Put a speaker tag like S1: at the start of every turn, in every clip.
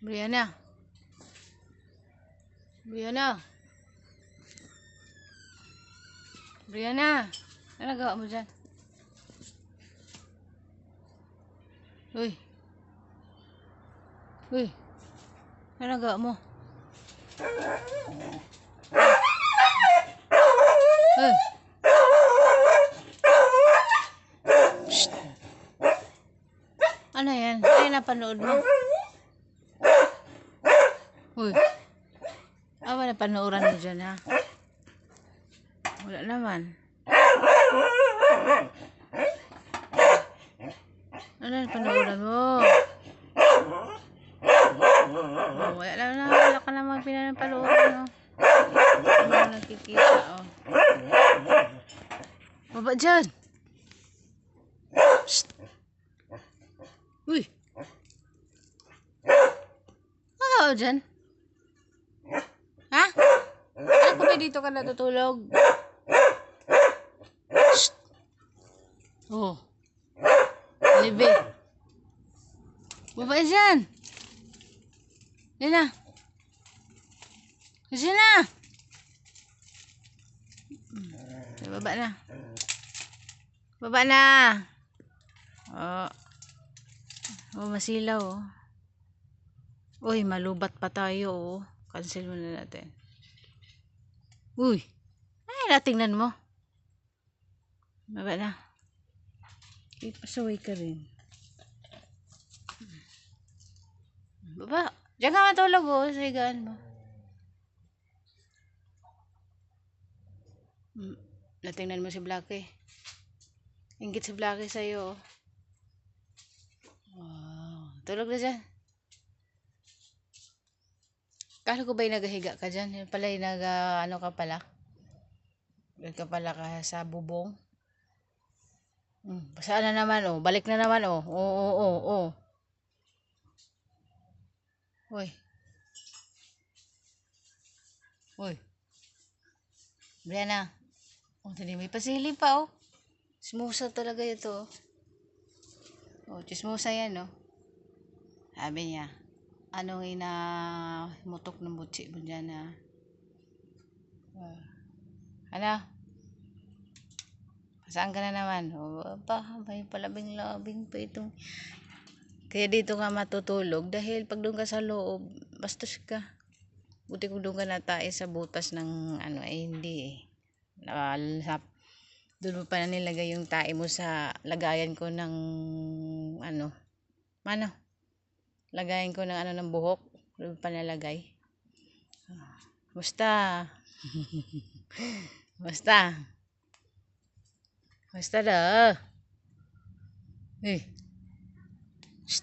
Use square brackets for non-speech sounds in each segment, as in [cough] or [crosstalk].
S1: Brianna. Brianna. Brianna. Ano gawa mo dyan? Uy. Uy. Ano gawa mo? Uy. Ano yan? Yung napanood mo? Uy. Awa na panooran mo dyan ha? Wala naman. Ano na panooran mo? Oh, wala na, na wala ka naman pinanapaluran, oh. Ano na nakikita, oh. Baba dyan! Psst! Uy! Ano dyan? Ha? Ano kung may dito ka natutulog? Shh! Oh. Libe. Baba dyan. Yan na. Yan na. Baba na. Baba na. Oh. Oh, masilaw oh. Uy, malubat pa tayo oh. Cancel muna natin. Uy. Ay, natingnan mo. Baba na. Okay, pasaway ka rin. Baba. Diyan ka matulog oh. Sa higaan mo. Hmm, Natingnan mo si Blackie. Ingit si Blackie sa'yo oh. Wow. Tulog na dyan. Kala ko ba yung nagahiga ka dyan? Yung pala yung nag, ah, ano ka pala? Doon ka pala ka sa bubong. Hmm, saan na naman oh? Balik na naman oh. Oo, oo, oo, oo. Uy. Uy. Brianna. Oh, tali may pasili pa oh. Smusa talaga ito oh. Oh, chismosa yan oh. Sabi niya, anong ina mutok ng butsi mo dyan na Ah. ano saan ka na naman? O pa may palabing-labing pa itong kaya dito ka matutulog dahil pag doon ka sa loob bastos ka. Buti kung doon ka natay sa butas ng ano eh hindi eh. Nakalap. doon mo pa na nilagay yung tae mo sa lagayan ko ng ano mano lagayan ko ng ano ng buhok doon pa nalagay Ah, [laughs] Basta. Basta. [laughs] Basta da. Eh. Shh.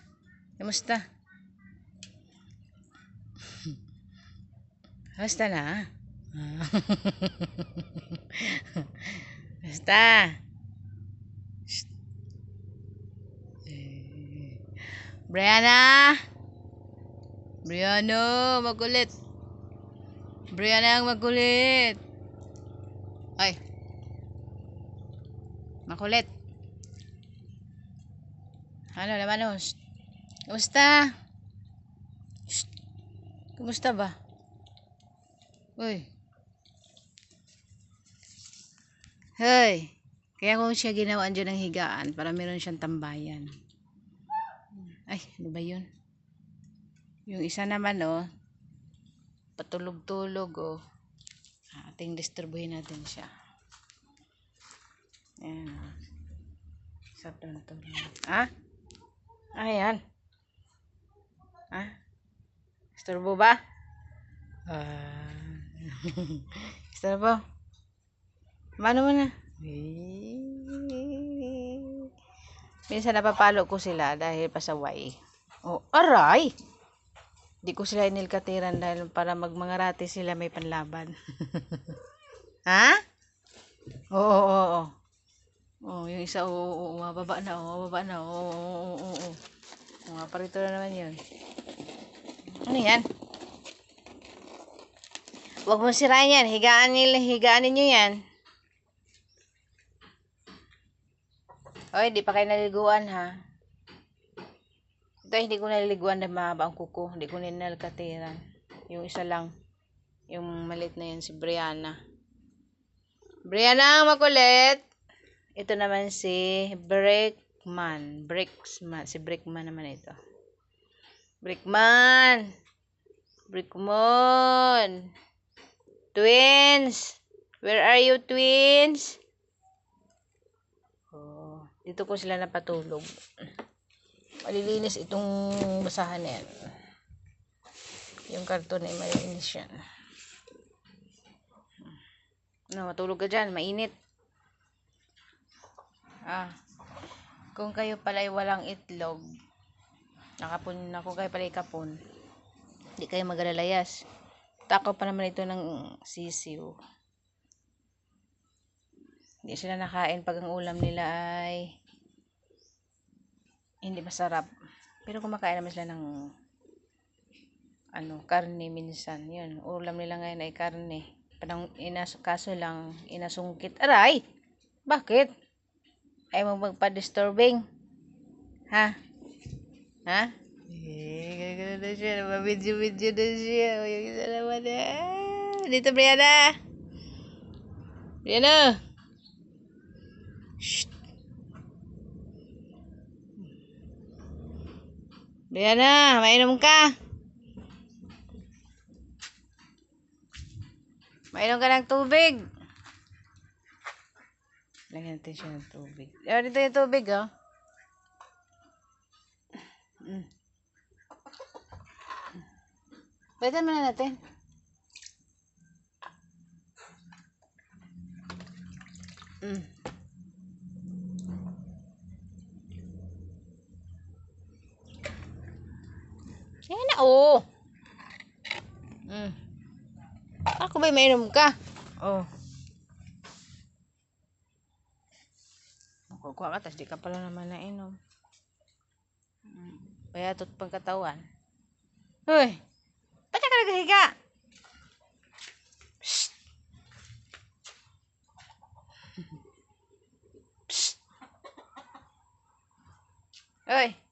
S1: Kamusta? Basta na. Basta. Shh. Eh. Brianna! Brianna, makulit. Brianna ang makulit. Ay. Makulit. Ano naman oh? Shh. Kumusta? Kumusta ba? Uy. Hey. Kaya ko siya ginawaan dyan ng higaan para meron siyang tambayan. Ay, ano ba yun? Yung isa naman oh, patulog-tulog oh. Ating disturbuhin natin siya. Ayan oh. Sa tulog. Ah? Ayan. Ah? Disturbo ba? Ah. [laughs] Disturbo? Mano mo na? Minsan napapalo ko sila dahil pasaway. Oh, aray! Di ko sila inilkatiran dahil para magmangarati sila may panlaban. [laughs] ha? Oo, oo, oo. Oh, yung isa, oo, oo, oo, mababa na, oo, mababa na, oo, oo, oo, oo, oo. Mga parito na naman yun. Ano yan? Huwag mo sirain yan. Higaan nila, higaan ninyo yan. Oy, di pa kayo naliguan ha. Ito hindi ko naliliguan na mahaba ang kuko. Hindi ko ninalkatiran. Yung isa lang. Yung malit na yun si Brianna. Brianna ang makulit. Ito naman si Brickman. Bricksman. Si Brickman naman ito. Brickman. Brickman. Twins. Where are you, twins? Oh, dito ko sila napatulog. Malilinis itong basahan na yan. Yung karton ay malinis yan. No, matulog ka dyan. Mainit. Ah. Kung kayo pala ay walang itlog, nakapon na kung kayo pala ay kapon, hindi kayo magalalayas. Takaw pa naman ito ng sisiw. Hindi sila nakain pag ang ulam nila ay hindi masarap. Pero kumakain naman sila ng ano, karne minsan. Yun, ulam nila ngayon ay karne. Panang inas kaso lang inasungkit. Aray! Bakit? Ay mo magpa-disturbing. Ha? Ha? Eh, gano'n na siya. Mabidyo-bidyo na siya. O, yung isa naman eh. Dito, Brianna! Brianna! Shh! Brianna, mainom ka. Mainom ka ng tubig. Lagyan natin siya ng tubig. Oh, dito yung tubig, oh. Mm. Pwede mo na natin. Mm. Oh. Mm. Ako ba mainom ka? Oh. Kukuha ka, tas di ka pala naman nainom. Mm. Payatot pagkatawan. Hoy! Ba't ka naghiga? Psst! Psst! Hoy!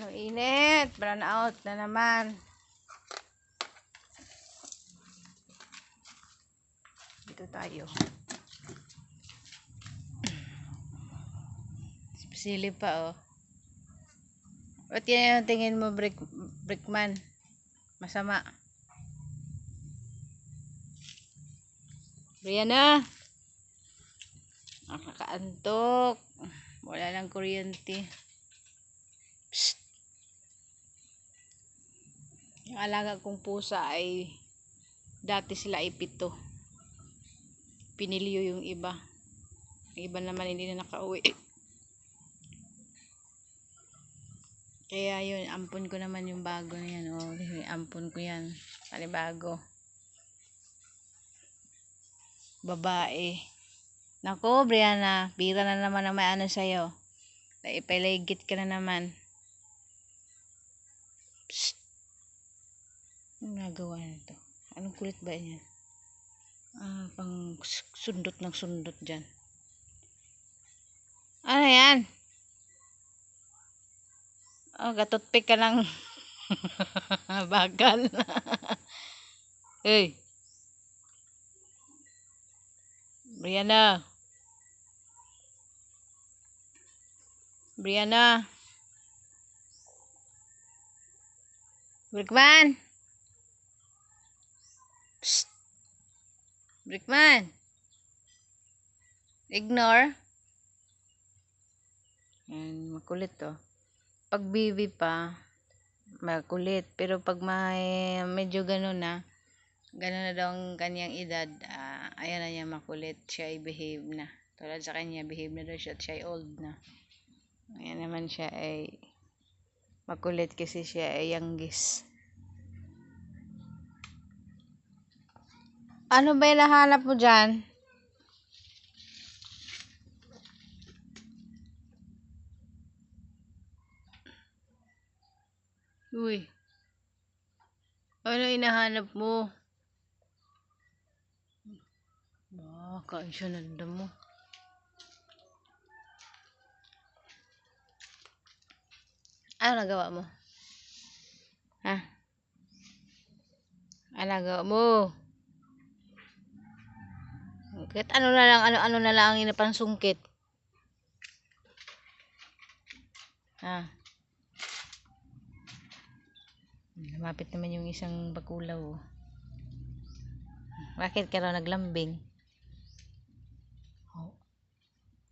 S1: Anong init? Brown out na naman. Dito tayo. Sili pa oh. Ba't yan yung tingin mo, brick, brickman? Masama. Brianna! Nakakaantok. Wala lang kuryente. Yung alaga kong pusa ay dati sila ay pito. Piniliyo yung iba. Yung iba naman hindi na nakauwi. Kaya yun, ampun ko naman yung bago na yan. Oh, ampun ko yan. Panibago. Babae. Nako, Brianna. Bira na naman ang may ano sa'yo. Naipaligit ka na naman. Psst. Anong nagawa na to? Anong kulit ba niya? Ah, pang sundot ng sundot dyan. Ano yan? Oh, gatutpik ka lang. [laughs] Bagal. [laughs] hey. Brianna. Brianna. Brickman. Psst. Brickman. Ignore. Yan, makulit to. Pag baby pa, makulit. Pero pag may, medyo gano'n na, gano'n na daw ang kanyang edad, ah, ayan na niya makulit. Siya ay behave na. Tulad sa kanya, behave na daw siya at siya ay old na. Ayan naman siya ay makulit kasi siya ay youngest. Ano ba yung nahanap mo dyan? Uy. Ano inahanap mo? Baka siya nanda mo. Ano nagawa mo? Ha? Ano nagawa mo? Kahit ano na lang, ano-ano na lang ang inapansungkit. Ha? Lumapit naman yung isang bakulaw. oh. Bakit ka raw naglambing? Oh.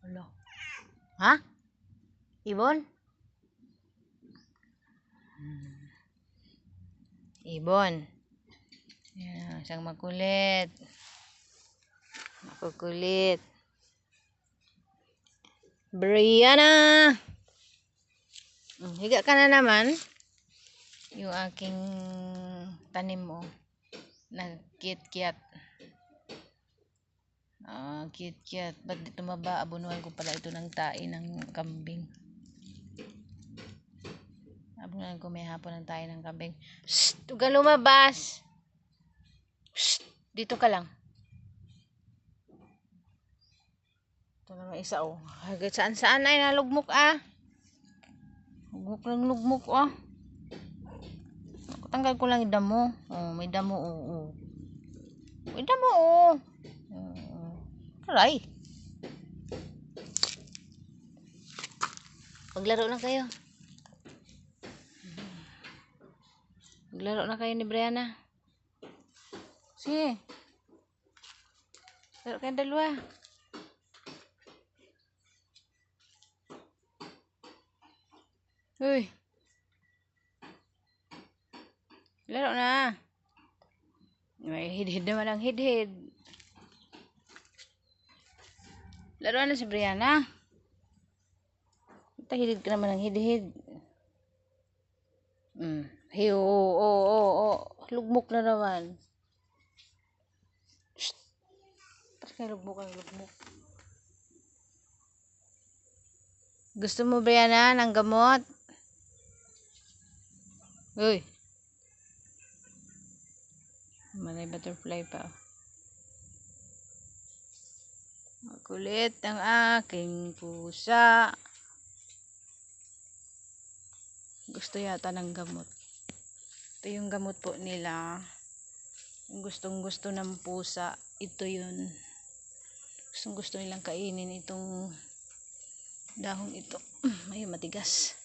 S1: Wala. Ha? Ibon? Ibon. Yan, isang makulit. Makukulit. Brianna! Hmm, Higa ka na naman. Yung aking tanim mo. Na kit-kit. Ah, kit-kit. Ba't di tumaba? Abunuhan ko pala ito ng tae ng kambing. Abunuhan ko may hapon ng tae ng kambing. Shh! Huwag lumabas! Shh! Dito ka lang. Ito naman isa oh. Hagad saan saan ay nalugmok ah. Lugmok lang lugmok ah. Tanggal ko lang yung damo. Oh, may damo oh. oh. May damo oh. Oh. Aray. Maglaro na kayo. Maglaro na kayo ni Brianna. Sige. Laro kayong dalawa. Uy. Laro na. May hid-hid naman ang hid-hid. Laro na si Brianna. Tahilid ka naman ng hid-hid. Mm. Hey, oo, oo, oo, oo. Lugmok na naman. Shh. Tapos kaya lugmok ang lugmok. Gusto mo, Brianna, ng gamot? Uy. Malay butterfly pa. Makulit ang aking pusa. Gusto yata ng gamot. Ito yung gamot po nila. Yung gustong gusto ng pusa, ito yun. Gustong gusto nilang kainin itong dahon ito. [clears throat] Ay, matigas.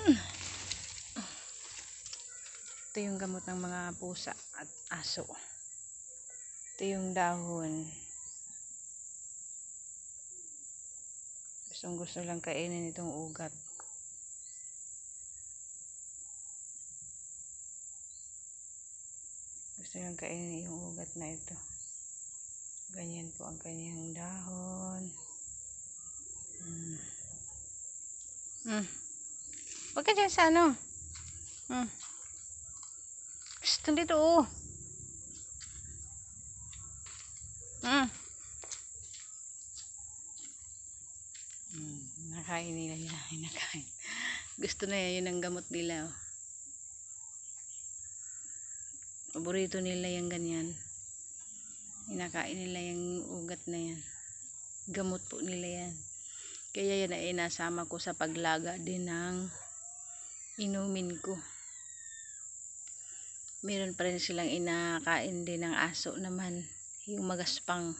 S1: [clears throat] Ito yung gamot ng mga pusa at aso. Ito yung dahon. Gustong gusto lang kainin itong ugat. Gusto lang kainin yung ugat na ito. Ganyan po ang kanyang dahon. Mm. Mm. Huwag ka dyan sa ano. Mm. Psst, dito oh. Mm. Mm. Nakain nila yan. Nakain. Gusto na. Yun ang gamot nila. Oh. Paborito nila yung ganyan. Inakain nila yung ugat na yan. Gamot po nila yan. Kaya yan ay inasama ko sa paglaga din ng inumin ko. Meron pa rin silang inakain din ng aso naman. Yung magaspang.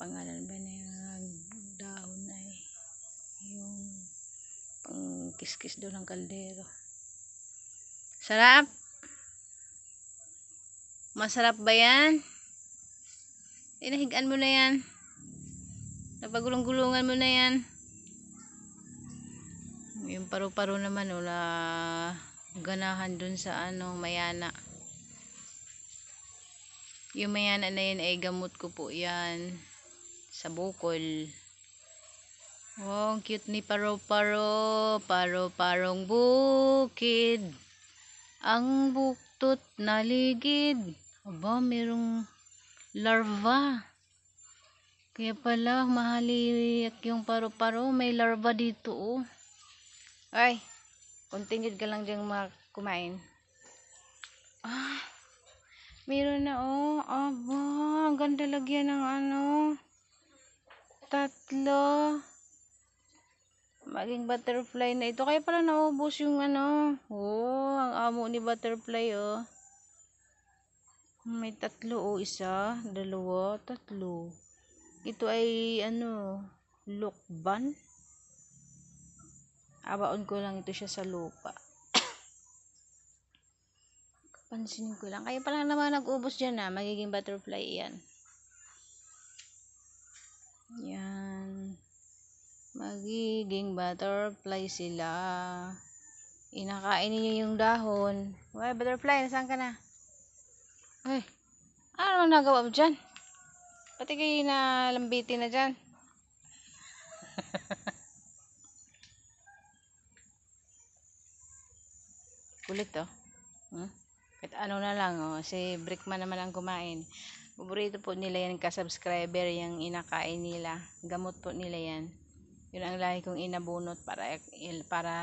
S1: Pangalan ba na yung dahon ay yung pang kiskis doon ng kaldero. Sarap! Masarap ba yan? Inahigaan mo na yan. Napagulong-gulungan mo na yan. Yung paru-paro naman, wala ganahan dun sa ano, mayana. Yung mayana na yan ay gamot ko po yan. Sa bukol. Oh, ang cute ni paro-paro. Paro-parong bukid. Ang buktot na ligid. Aba, merong larva. Kaya pala, mahaliyak yung paro-paro. May larva dito, oh. Ay, continued ka lang dyan kumain. Ah, meron na, oh. Aba, ang ganda lagyan ng ano. Tatlo. maging butterfly na ito. Kaya pala naubos yung ano. Oh, ang amo ni butterfly oh. May tatlo oh. Isa, dalawa, tatlo. Ito ay ano, lukban. Abaon ko lang ito siya sa lupa. [coughs] Pansinin ko lang. Kaya pala naman nag-ubos dyan ah. Magiging butterfly yan. Yan. Magiging butterfly sila. Inakain ninyo yung dahon. Why, butterfly, nasaan ka na? Ay, ano nagawa mo dyan? Pati kayo na lambitin na dyan. [laughs] Kulit to. Hmm? Kahit ano na lang, oh. si Brickman naman ang kumain. Paborito po nila yan ka-subscriber yung inakain nila. Gamot po nila yan. Yun ang lagi kong inabunot para para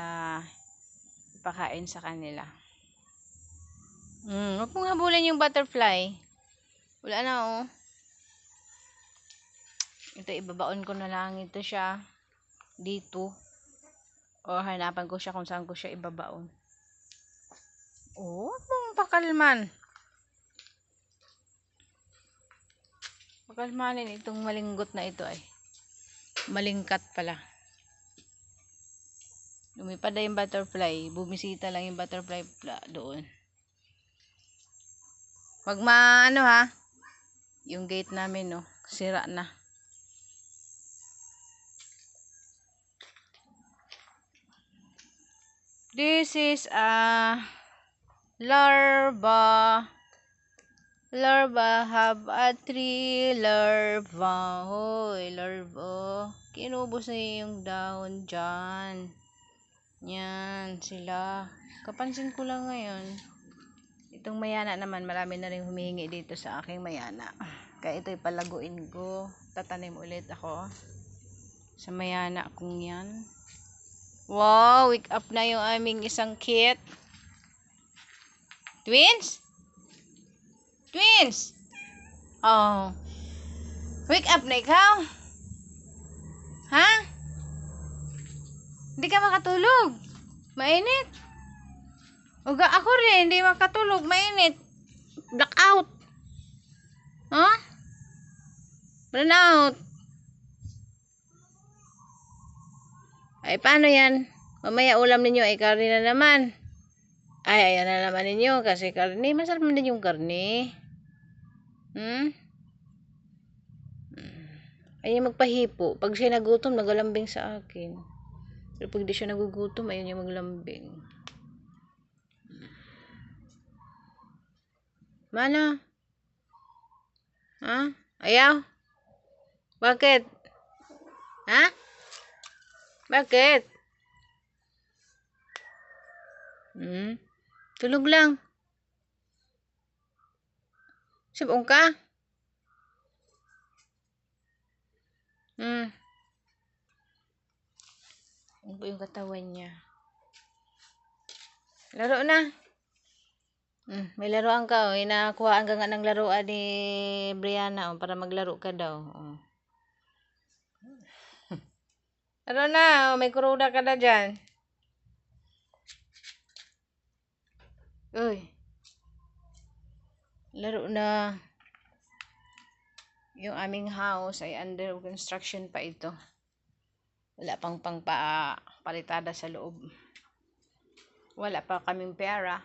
S1: ipakain sa kanila. Mm, huwag mong habulin yung butterfly. Wala na oh. Ito ibabaon ko na lang ito siya dito. O hanapan ko siya kung saan ko siya ibabaon. Oh, mong pakalman. Pakalmanin itong malinggot na ito ay. Malingkat pala. Lumipad na yung butterfly. Bumisita lang yung butterfly doon. Wag maano ha. Yung gate namin no, sira na. This is a larva. Larva have a three larva. Hoy, larva. Kinubos na yung dahon dyan. Yan, sila. Kapansin ko lang ngayon. Itong mayana naman, marami na rin humihingi dito sa aking mayana. Kaya ito'y palaguin ko. Tatanim ulit ako. Sa mayana kong yan. Wow, wake up na yung aming isang kit. Twins? Twins! Oh. Wake up na ikaw? Ha? Hindi ka makatulog? Mainit? Uga ako rin, hindi makatulog, mainit. Blackout. Ha? Huh? Burnout. Ay, paano yan? Mamaya ulam ninyo ay karne na naman. Ay, ayan na naman ninyo kasi karne. Masarap naman yung karne. Hmm? Ayun yung magpahipo. Pag siya nagutom, nagalambing sa akin. Pero pag di siya nagugutom, ayun yung maglambing. Mana? Ha? Ayaw? Bakit? Ha? Bakit? Hmm? Tulog lang. Sibong ka? Hmm. Ano po yung katawan niya? Laro na. Hmm, may laruan ka, oh. Inakuhaan ka nga ng laruan ni Brianna, oh, para maglaro ka daw. Oh. [laughs] Laro na, oh. May kuruda ka na dyan. Uy. Laro na. Yung aming house ay under construction pa ito. Wala pang pang pa palitada sa loob. Wala pa kaming pera.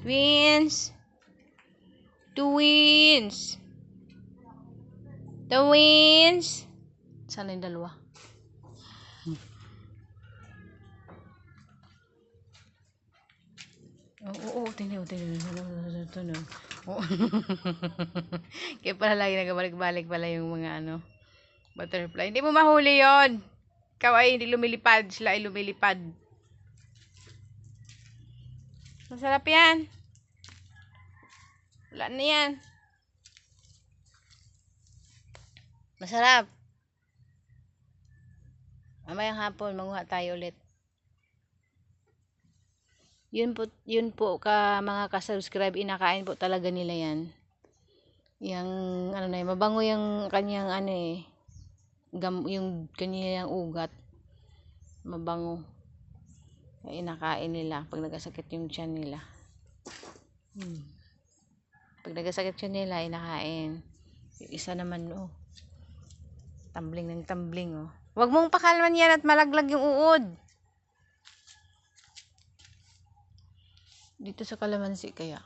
S1: Twins. Twins. Twins. Sana yung dalawa. Oo, oo, tinaw, tinaw, tinaw, tinaw. Oo. [laughs] Kaya pala lagi nagabalik-balik pala yung mga ano, butterfly. Hindi mo mahuli yon. Ikaw ay hindi lumilipad, sila ay lumilipad. Masarap yan. Wala na yan. Masarap. Mamayang hapon, manguha tayo ulit. Yun po, yun po ka mga ka-subscribe, inakain po talaga nila yan. Yang, ano na yun, mabango yung kanyang ano eh, gam, yung kanilang ugat mabango. Inakain nila pag nagkasakit yung tiyan nila. Hmm. Pag nagkasakit siya nila, inakain. Yung isa naman, oh. Tumbling ng tumbling, oh. Huwag mong pakalman yan at malaglag yung uod. Dito sa kalamansi kaya.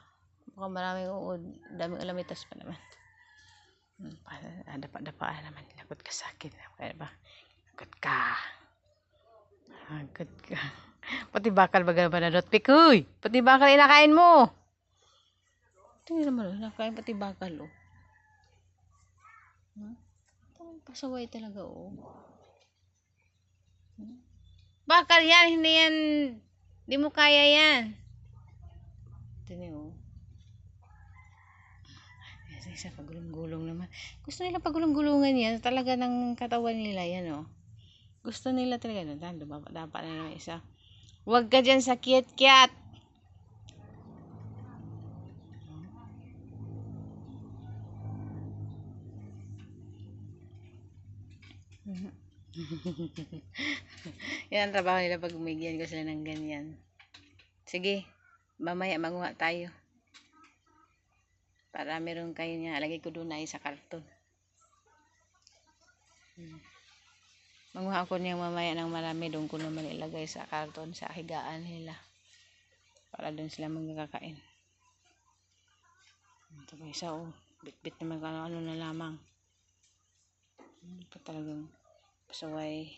S1: Baka maraming uod. Daming alamitas pa naman. Hmm, pa- ah, dapa-dapa naman. Lagot ka sa akin. Kaya ba? Lagot ka. Lagot ka. Pati bakal baga ba na Pikoy! Pati bakal inakain mo! Tingnan naman, oh, nakain pati bakal, oh. Hmm? Pasaway talaga, oh. Hmm? Bakal yan, hindi yan, hindi mo kaya yan. Tingnan, oh. Yes, isa pagulong-gulong naman. Gusto nila pagulong-gulungan yan. Talaga ng katawan nila yan, oh. Gusto nila talaga. Dapat dapat na naman isa. Huwag ka dyan sa kiat-kiat. [laughs] Yan ang trabaho nila pag umigyan ko sila ng ganyan. Sige, mamaya manguha tayo. Para meron kayo niya. Lagay ko doon na sa karton. Hmm. Manguha ko niya mamaya ng marami. Doon ko naman ilagay sa karton sa higaan nila. Para doon sila magkakain. Ito pa isa oh. Bit-bit naman kung ano na lamang. Ito talagang pasaway.